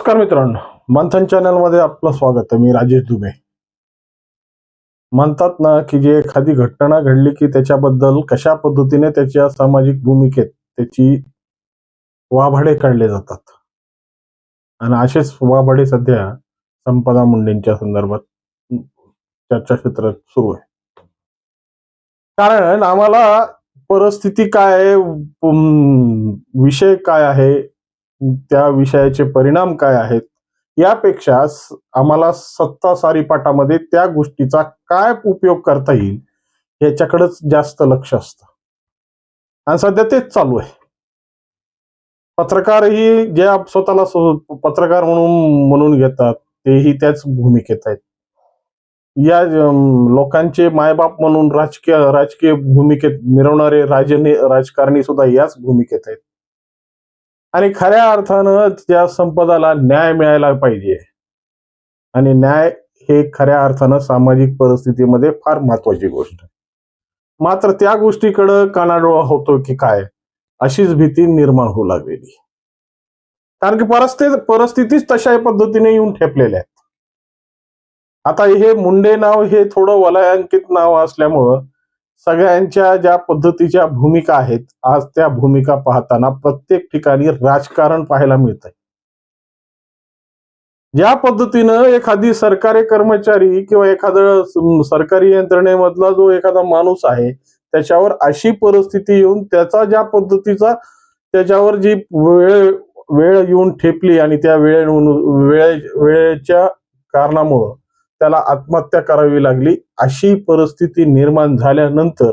नमस्कार मित्रांनो मंथन चॅनलमध्ये आपलं स्वागत आहे. मी राजेश दुबे. म्हणतात ना की जे एखादी घटना घडली की त्याच्याबद्दल कशा पद्धतीने त्याच्या सामाजिक भूमिकेत त्याची वाभाडे काढले जातात. आणि असेच वाभाडे सध्या संपदा मुंडेंच्या संदर्भात चर्चाक्षेत्रात सुरू आहे. कारण आम्हाला परिस्थिती काय आहे, विषय काय आहे त्या विषयाचे परिणाम काय आहेत? यापेक्षा आम्हाला सत्ता सारीपाठामध्ये त्या गोष्टीचा काय उपयोग करता येईल याच्याकडेच जास्त लक्ष असतं. आणि सध्या तेच चालू आहे. पत्रकारही जे स्वतःला पत्रकार म्हणून म्हणून घेतात तेही त्याच भूमिकेत आहेत. या लोकांचे मायबाप म्हणून राजकीय राजकीय भूमिकेत मिरवणारे राजने राजकारणी सुद्धा याच भूमिकेत आहेत. आणि खऱ्या अर्थानं त्या संपदाला न्याय मिळायला पाहिजे. आणि न्याय हे खऱ्या अर्थानं सामाजिक परिस्थितीमध्ये फार महत्वाची गोष्ट आहे. मात्र त्या गोष्टीकडं कानाडोळा होतो की काय अशीच भीती निर्माण होऊ लागलेली. कारण की परिस्थिती परिस्थितीच तशा पद्धतीने येऊन ठेपलेल्या आहेत. आता हे मुंडे नाव हे थोडं वलयांकित नाव असल्यामुळं सगळ्यांच्या ज्या पद्धतीच्या भूमिका आहेत आज त्या भूमिका पाहताना प्रत्येक ठिकाणी राजकारण पाहायला मिळत आहे ज्या पद्धतीनं एखादी सरकारी कर्मचारी किंवा एखादं सरकारी यंत्रणेमधला जो एखादा माणूस आहे त्याच्यावर अशी परिस्थिती येऊन त्याचा ज्या पद्धतीचा त्याच्यावर जी वेळ वेळ येऊन ठेपली आणि त्या वेळे वेळे वेळेच्या कारणामुळं त्याला आत्महत्या करावी लागली. अशी परिस्थिती निर्माण झाल्यानंतर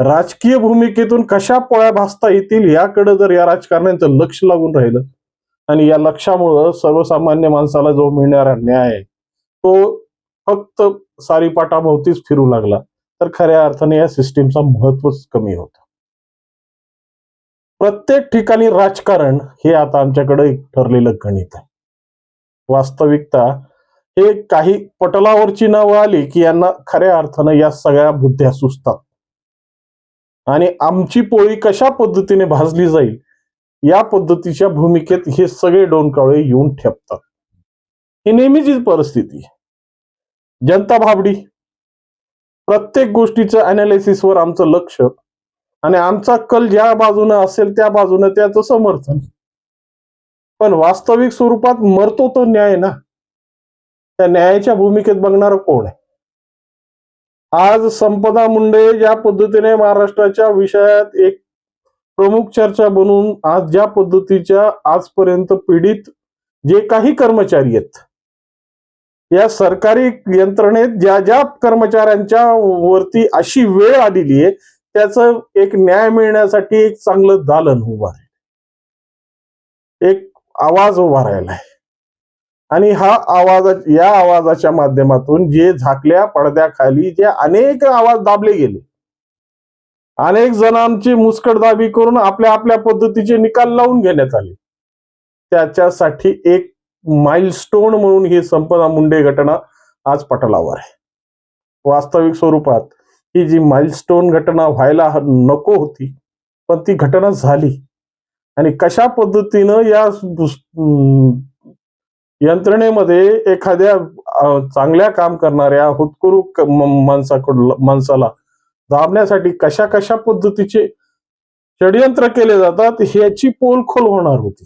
राजकीय भूमिकेतून कशा पोळ्या भासता येतील याकडे जर या राजकारण्यांचं लक्ष लागून राहिलं आणि या लक्षामुळं सर्वसामान्य माणसाला जो मिळणारा न्याय आहे, तो फक्त सारीपाटाभोवतीच फिरू लागला. तर खऱ्या अर्थाने या सिस्टीमचा महत्वच कमी होतं. प्रत्येक ठिकाणी राजकारण हे आता आमच्याकडे एक ठरलेलं गणित आहे. वास्तविकता हे काही पटलावरची नावं आली की यांना खऱ्या अर्थानं या सगळ्या बुद्ध्या सुचतात. आणि आमची पोळी कशा पद्धतीने भाजली जाईल या पद्धतीच्या भूमिकेत हे सगळे डोनकावळे येऊन ठेपतात. ही नेहमीचीच परिस्थिती जनता भाबडी. प्रत्येक गोष्टीचं अनालिसिसवर आमचं लक्ष आणि आमचा कल ज्या बाजूनं असेल त्या बाजूनं त्याचं समर्थन. पण वास्तविक स्वरूपात मरतो तो न्याय ना? त्या न्यायाच्या भूमिकेत बघणार कोण आहे? आज संपदा मुंडे ज्या पद्धतीने महाराष्ट्राच्या विषयात एक प्रमुख चर्चा बनून आज ज्या पद्धतीच्या आजपर्यंत पीडित जे काही कर्मचारी आहेत या सरकारी यंत्रणेत ज्या ज्या कर्मचाऱ्यांच्या वरती अशी वेळ आलेली आहे त्याचं एक न्याय मिळण्यासाठी एक चांगलं दालन उभं आहे. एक आवाज उभा राहिलाय आणि हा आवाज या आवाजाच्या माध्यमातून जे झाकल्या पडद्याखाली जे अनेक आवाज दाबले गेले. अनेक जणांची मुस्कटदाबी करून आपल्या आपल्या पद्धतीचे निकाल लावून घेण्यात आले. त्याच्यासाठी एक माइलस्टोन म्हणून ही संपदा मुंडे घटना आज पटलावर आहे. वास्तविक स्वरूपात ही जी माइलस्टोन घटना व्हायला नको होती पण ती घटना झाली. आणि कशा पद्धतीनं या यंत्रणेमध्ये एखाद्या चांगल्या काम करणाऱ्या हुतकुरू माणसाकडून माणसाला दाबण्यासाठी कशा कशा पद्धतीचे षडयंत्र केले जातात ह्याची पोलखोल होणार होती.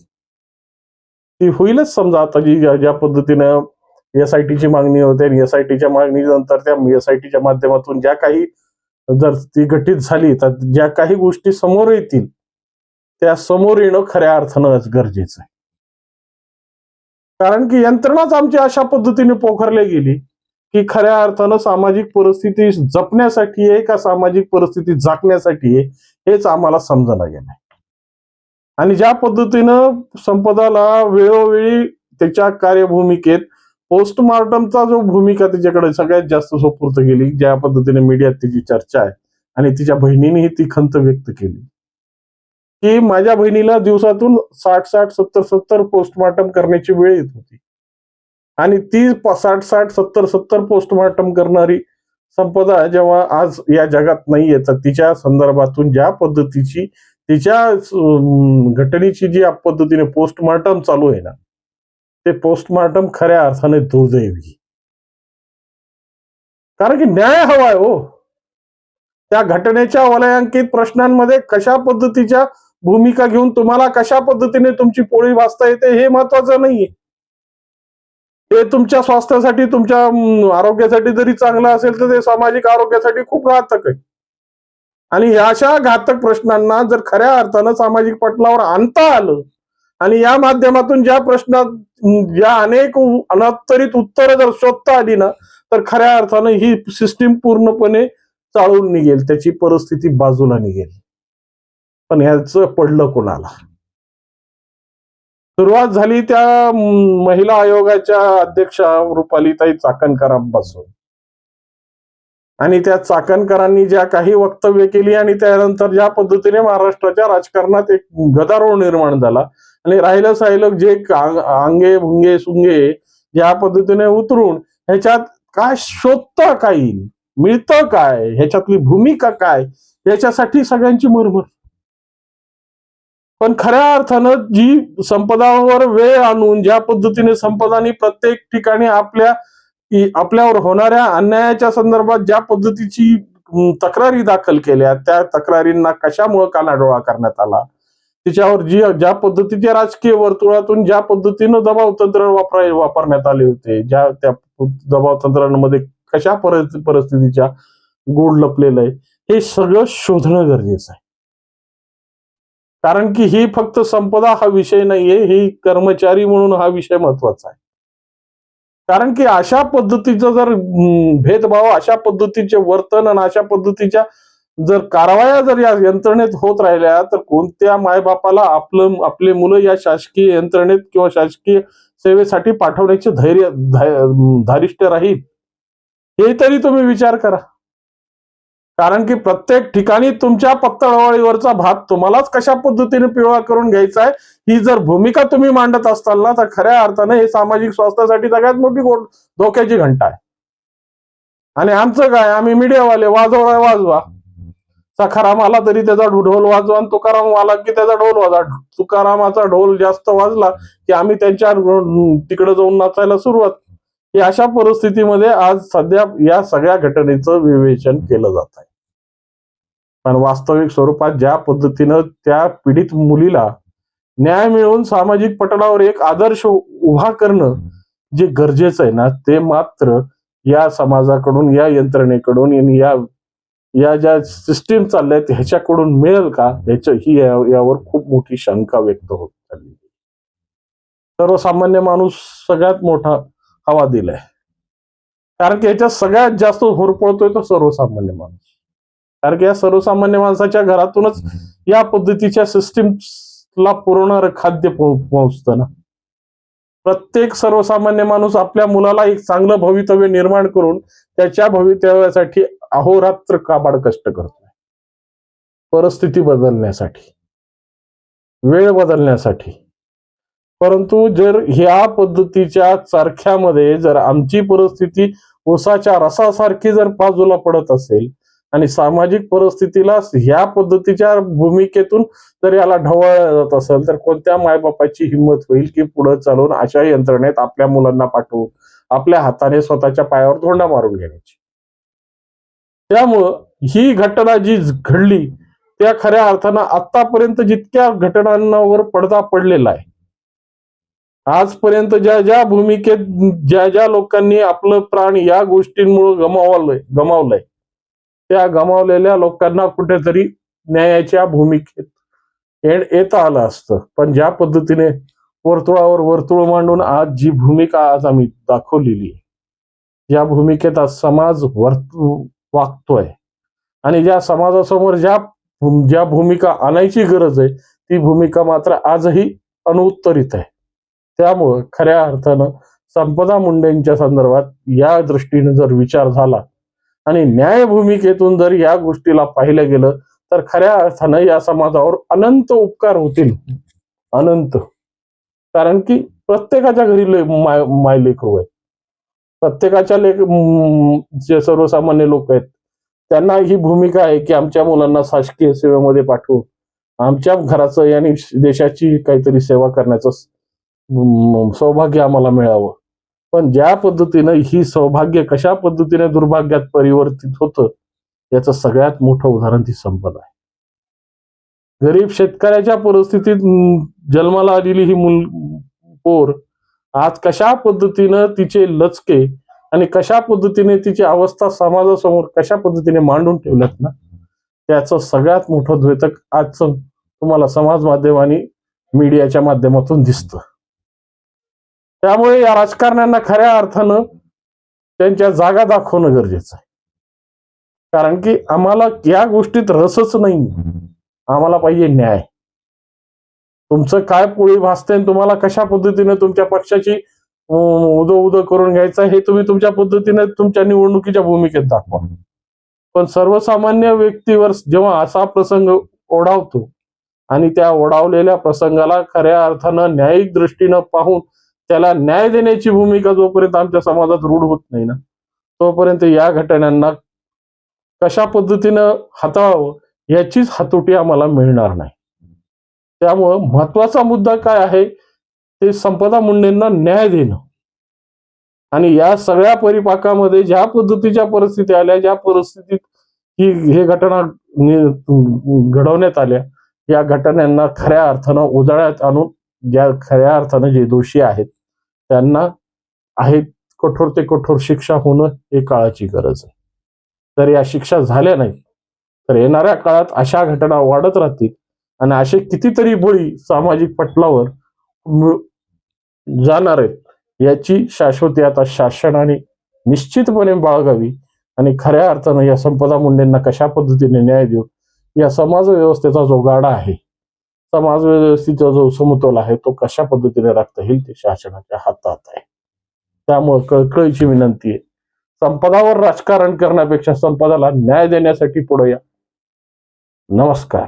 ती होईलच समजा. आता जी ज्या पद्धतीनं एस आय टीची मागणी होते आणि एस आय टीच्या मागणीनंतर त्या एस आय टीच्या माध्यमातून ज्या काही जर ती घटित झाली तर ज्या काही गोष्टी समोर येतील त्या समोर येणं खऱ्या अर्थानं गरजेचं आहे. कारण की यंत्रणाच आमची अशा पद्धतीने पोखरली गेली की खऱ्या अर्थानं सामाजिक परिस्थिती जपण्यासाठी आहे का सामाजिक परिस्थिती झाकण्यासाठी आहे हेच आम्हाला समजायला गेलंय. आणि ज्या पद्धतीनं संपदाला वेळोवेळी त्याच्या कार्यभूमिकेत पोस्टमॉर्टमचा जो भूमिका तिच्याकडे सगळ्यात जास्त सोपूर्त केली ज्या पद्धतीने मीडियात तिची चर्चा आहे आणि तिच्या बहिणीनेही ती खंत व्यक्त केली. की माझ्या बहिणीला दिवसातून साठ साठ सत्तर सत्तर पोस्टमार्टम करण्याची वेळ येत होती. आणि ती साठ साठ सत्तर सत्तर पोस्टमार्टम करणारी संपदा जेव्हा आज या जगात नाहीये येतात तिच्या संदर्भातून ज्या पद्धतीची तिच्या घटनेची जी पद्धतीने पोस्टमार्टम चालू आहे ना ते पोस्टमार्टम खऱ्या अर्थाने दुर्दैवी. कारण की न्याय हवाय हो. त्या घटनेच्या वलयांकित प्रश्नांमध्ये कशा पद्धतीच्या भूमिका घेऊन तुम्हाला कशा पद्धतीने तुमची पोळी वाचता येते हे महत्वाचं नाहीये. ते तुमच्या स्वास्थ्यासाठी तुमच्या आरोग्यासाठी जरी चांगलं असेल तर ते सामाजिक आरोग्यासाठी खूप घातक आहे. आणि या अशा घातक प्रश्नांना जर खऱ्या अर्थानं सामाजिक पटलावर आणता आलं आणि या माध्यमातून ज्या प्रश्नात ज्या अनेक अनातरित अनत्तरित उत्तरं जर शोधता आली ना तर खऱ्या अर्थानं ही सिस्टीम पूर्णपणे चाळून निघेल. त्याची परिस्थिती बाजूला निघेल. पण ह्याचं पडलं कोणाला? सुरुवात झाली त्या महिला आयोगाच्या अध्यक्षा रुपालीताई चाकणकरांपासून. आणि त्या चाकणकरांनी ज्या काही वक्तव्य केली आणि त्यानंतर ज्या पद्धतीने महाराष्ट्राच्या राजकारणात एक गदारोळ निर्माण झाला आणि राहिलं साहिलं जे आंगे भुंगे सुंगे ज्या पद्धतीने उतरून ह्याच्यात काय शोधतं काही मिळतं काय? ह्याच्यातली भूमिका काय? याच्यासाठी सगळ्यांची मरमर. पण खऱ्या अर्थानं जी संपदावर वेळ आणून ज्या पद्धतीने संपदानी प्रत्येक ठिकाणी आपल्या आपल्यावर होणाऱ्या अन्यायाच्या संदर्भात ज्या पद्धतीची तक्रारी दाखल केल्या त्या तक्रारींना कशामुळे कानाडोळा करण्यात आला? तिच्यावर जी ज्या पद्धतीच्या राजकीय वर्तुळातून ज्या पद्धतीनं दबाव तंत्र वापराय वापरण्यात आले होते ज्या त्या दबाव तंत्रांमध्ये कशा परिस्थितीच्या गोड लपलेलं आहे हे सगळं शोधणं गरजेचं आहे. कारण की ही फक्त संपदा हा विषय नाहीये ही कर्मचारी म्हणून हा विषय महत्त्वाचा आहे. कारण की अशा पद्धतीचा जर भेदभाव अशा पद्धतीचे वर्तन आणि अशा पद्धतीच्या जर कारवाया जर या यंत्रणेत होत राहिल्या तर कोणत्या मायबापाला आपलं आपले मुलं या शासकीय यंत्रणेत किंवा शासकीय सेवेसाठी पाठवण्याचे धैर्य धा- धारिष्ट राहील? हे तरी तुम्ही विचार करा. कारण की प्रत्येक ठिकाणी तुमच्या पत्तळवाळीवरचा भात तुम्हालाच कशा पद्धतीने पिवळा करून घ्यायचा आहे ही जर भूमिका तुम्ही मांडत असताल ना तर खऱ्या अर्थाने हे सामाजिक स्वास्थ्यासाठी सगळ्यात मोठी धोक्याची घंटा आहे. आणि आमचं काय आम्ही मीडियावाले वाजवा वाजवा. सखाराम आला तरी त्याचा ढोल वाजवा आणि तुकाराम आला की त्याचा ढोल वाजवा. तुकारामाचा ढोल जास्त वाजला की आम्ही त्यांच्या तिकडे जाऊन नाचायला सुरुवात. ही अशा परिस्थितीमध्ये आज सध्या या सगळ्या घटनेचं विवेचन केलं जात आहे. पण वास्तविक स्वरूपात ज्या पद्धतीनं त्या पीडित मुलीला न्याय मिळवून सामाजिक पटलावर एक आदर्श उभा करणं जे गरजेचं आहे ना ते मात्र या समाजाकडून या यंत्रणेकडून या या ज्या सिस्टीम चालल्या ह्याच्याकडून मिळेल का? ह्याच्या ही यावर खूप मोठी शंका व्यक्त होत चालली. सर्वसामान्य माणूस सगळ्यात मोठा हवा दिलाय. कारण की याच्यात सगळ्यात जास्त होरपळतोय तो सर्वसामान्य माणूस. कारण की या सर्वसामान्य माणसाच्या घरातूनच या पद्धतीच्या सिस्टीमला पुरवणारं खाद्य पोह- पोहोचतं ना. प्रत्येक सर्वसामान्य माणूस आपल्या मुलाला एक चांगलं भवितव्य निर्माण करून त्याच्या भवितव्यासाठी अहोरात्र काबाड कष्ट करतोय. परिस्थिती बदलण्यासाठी. वेळ बदलण्यासाठी. परंतु जर ह्या पद्धतीच्या चरख्यामध्ये जर आमची परिस्थिती उसाच्या रसासारखी जर बाजूला पडत असेल आणि सामाजिक परिस्थितीला ह्या पद्धतीच्या भूमिकेतून जर याला ढवळलं जात असेल तर कोणत्या मायबापाची हिंमत होईल की पुढे चालून अशा यंत्रणेत आपल्या मुलांना पाठवून आपल्या हाताने स्वतःच्या पायावर धोंडा मारून घेण्याची? त्यामुळं ही घटना जी घडली त्या खऱ्या अर्थानं आतापर्यंत जितक्या घटनांवर पडदा पडलेला आहे आजपर्यंत ज्या ज्या भूमिकेत ज्या ज्या लोकांनी आपलं प्राण या गोष्टींमुळे गमावलंय गमावलंय त्या गमावलेल्या लोकांना कुठेतरी न्यायाच्या भूमिकेत येता आलं असतं. पण ज्या पद्धतीने वर्तुळावर वर्तुळ मांडून आज जी भूमिका आज आम्ही दाखवलेली आहे या भूमिकेत आज समाज वर्तु वागतोय आणि ज्या समाजासमोर ज्या ज्या भूमिका आणायची गरज आहे ती भूमिका मात्र आजही अनुत्तरित आहे. त्यामुळं खऱ्या अर्थानं संपदा मुंडेंच्या संदर्भात या दृष्टीने जर विचार झाला आणि न्याय भूमिकेतून जर या गोष्टीला पाहिलं गेलं तर खऱ्या अर्थानं या समाजावर अनंत उपकार होतील. अनंत. कारण की प्रत्येकाच्या घरी ले- माय माय लेकरू आहे प्रत्येकाच्या लेख जे सर्वसामान्य लोक आहेत त्यांना ही भूमिका आहे की आमच्या मुलांना शासकीय सेवेमध्ये पाठवू आमच्या घराचं आणि देशाची काहीतरी सेवा करण्याचं सौभाग्य आम्हाला मिळावं. पण ज्या पद्धतीनं ही सौभाग्य कशा पद्धतीने दुर्भाग्यात परिवर्तित होतं याचं सगळ्यात मोठं उदाहरण ती संपत आहे. गरीब शेतकऱ्याच्या परिस्थितीत जन्माला आलेली ही मुल पोर आज कशा पद्धतीनं तिचे लचके आणि कशा पद्धतीने तिची अवस्था समाजासमोर कशा पद्धतीने मांडून ठेवल्यात ना त्याचं सगळ्यात मोठं द्वेतक आजचं तुम्हाला समाज माध्यम आणि मीडियाच्या माध्यमातून दिसतं. त्यामुळे या राजकारण्यांना खऱ्या अर्थानं त्यांच्या जागा दाखवणं गरजेचं आहे. कारण की आम्हाला या गोष्टीत रसच नाही. आम्हाला पाहिजे न्याय. तुमचं काय पोळी भासते आणि तुम्हाला कशा पद्धतीने तुमच्या पक्षाची उदो उदो करून घ्यायचं हे तुम्ही तुमच्या पद्धतीने तुमच्या निवडणुकीच्या भूमिकेत दाखवा. पण सर्वसामान्य व्यक्तीवर जेव्हा असा प्रसंग ओढावतो आणि त्या ओढावलेल्या प्रसंगाला खऱ्या अर्थानं न्यायिक दृष्टीनं पाहून त्याला न्याय देण्याची भूमिका जोपर्यंत आमच्या समाजात रूढ होत नाही ना तोपर्यंत या घटनांना कशा पद्धतीनं हाताळावं याचीच हातोटी आम्हाला मिळणार नाही. त्यामुळं महत्त्वाचा मुद्दा काय आहे? ते संपदा मुंडेंना न्याय देणं. आणि या सगळ्या परिपाकामध्ये ज्या पद्धतीच्या परिस्थिती आल्या ज्या परिस्थितीत ही हे घटना घडवण्यात आल्या या घटनांना खऱ्या अर्थानं उजाळ्यात आणून ज्या खऱ्या अर्थानं जे दोषी आहेत त्यांना आहेत कठोर ते कठोर शिक्षा होणं हे काळाची गरज आहे. तर या शिक्षा झाल्या नाही तर येणाऱ्या काळात अशा घटना वाढत राहतील आणि असे कितीतरी बळी सामाजिक पटलावर जाणार आहेत याची शाश्वती आता शासनाने निश्चितपणे बाळगावी आणि खऱ्या अर्थानं या संपदा मुंडेंना कशा पद्धतीने न्याय देऊ या समाज व्यवस्थेचा जो गाडा आहे समाज व्यवस्थेचा जो समतोल आहे तो कशा पद्धतीने राखता येईल ते शासनाच्या हातात आहे. त्यामुळे कळकळीची विनंती आहे. संपदावर राजकारण करण्यापेक्षा संपदाला न्याय देण्यासाठी पुढे या. नमस्कार.